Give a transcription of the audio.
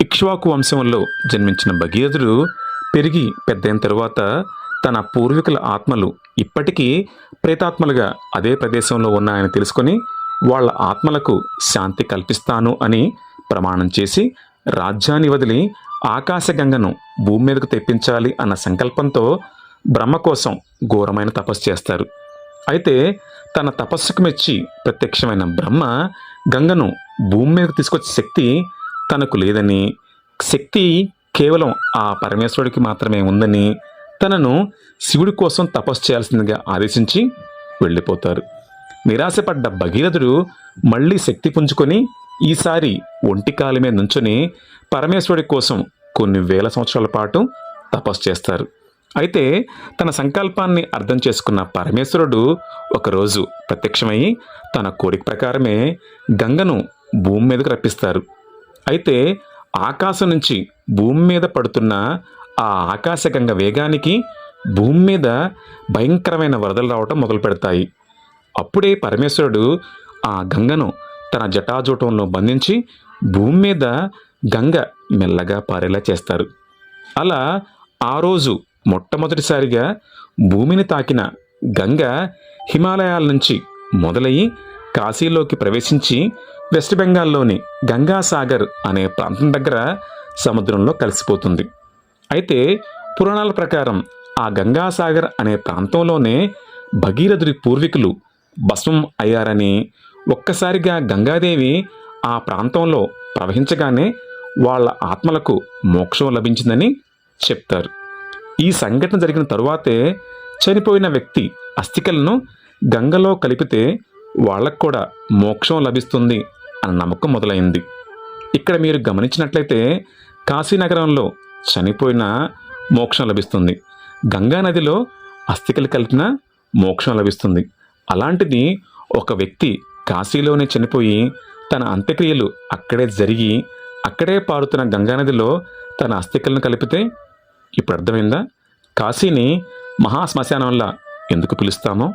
ఇక్ష్వాకు వంశంలో జన్మించిన భగీరథుడు పెరిగి పెద్దయిన తరువాత తన పూర్వీకుల ఆత్మలు ఇప్పటికీ ప్రేతాత్మలుగా అదే ప్రదేశంలో ఉన్నాయని తెలుసుకొని వాళ్ళ ఆత్మలకు శాంతి కల్పిస్తాను అని ప్రమాణం చేసి రాజ్యాన్ని వదిలి ఆకాశగంగను భూమి మీదకు తెప్పించాలి అన్న సంకల్పంతో బ్రహ్మ కోసం ఘోరమైన తపస్సు చేస్తారు. అయితే తన తపస్సుకు మెచ్చి ప్రత్యక్షమైన బ్రహ్మ గంగను భూమి మీదకు తీసుకొచ్చే శక్తి తనకు లేదని శక్తి కేవలం ఆ పరమేశ్వరుడికి మాత్రమే ఉందని తనను శివుడి కోసం తపస్సు చేయాల్సిందిగా ఆదేశించి వెళ్ళిపోతారు. నిరాశపడ్డ భగీరథుడు మళ్ళీ శక్తి పుంజుకొని ఈసారి ఒంటి కాలి మీద నుంచుని పరమేశ్వరుడి కోసం కొన్ని వేల సంవత్సరాల పాటు తపస్సు చేస్తారు. అయితే తన సంకల్పాన్ని అర్థం చేసుకున్న పరమేశ్వరుడు ఒకరోజు ప్రత్యక్షమై తన కోరిక ప్రకారమే గంగను భూమి మీదకు రప్పిస్తారు. అయితే ఆకాశం నుంచి భూమి మీద పడుతున్న ఆ ఆకాశగంగ వేగానికి భూమి మీద భయంకరమైన వరదలు రావటం మొదలు పెడతాయి. అప్పుడే పరమేశ్వరుడు ఆ గంగను తన జటాజూటంలో బంధించి భూమి మీద గంగ మెల్లగా పారేలా చేస్తారు. అలా ఆ రోజు మొట్టమొదటిసారిగా భూమిని తాకిన గంగ హిమాలయాల నుంచి మొదలయ్యి కాశీలోకి ప్రవేశించి వెస్ట్ బెంగాల్లోని గంగాసాగర్ అనే ప్రాంతం దగ్గర సముద్రంలో కలిసిపోతుంది. అయితే పురాణాల ప్రకారం ఆ గంగాసాగర్ అనే ప్రాంతంలోనే భగీరథుడి పూర్వీకులు భస్మం అయ్యారని ఒక్కసారిగా గంగాదేవి ఆ ప్రాంతంలో ప్రవహించగానే వాళ్ళ ఆత్మలకు మోక్షం లభించిందని చెప్తారు. ఈ సంఘటన జరిగిన తరువాతే చనిపోయిన వ్యక్తి అస్థికలను గంగలో కలిపితే వాళ్ళకు కూడా మోక్షం లభిస్తుంది అన్న నమ్మకం మొదలైంది. ఇక్కడ మీరు గమనించినట్లయితే కాశీనగరంలో చనిపోయిన మోక్షం లభిస్తుంది. గంగా నదిలో అస్థికలు కలిపిన మోక్షం లభిస్తుంది. అలాంటిది ఒక వ్యక్తి కాశీలోనే చనిపోయి తన అంత్యక్రియలు అక్కడే జరిగి అక్కడే పారుతున్న గంగానదిలో తన అస్థికలను కలిపితే ఇప్పుడు అర్థమైందా? కాశీని మహాశ్మశానంలా ఎందుకు పిలుస్తామో?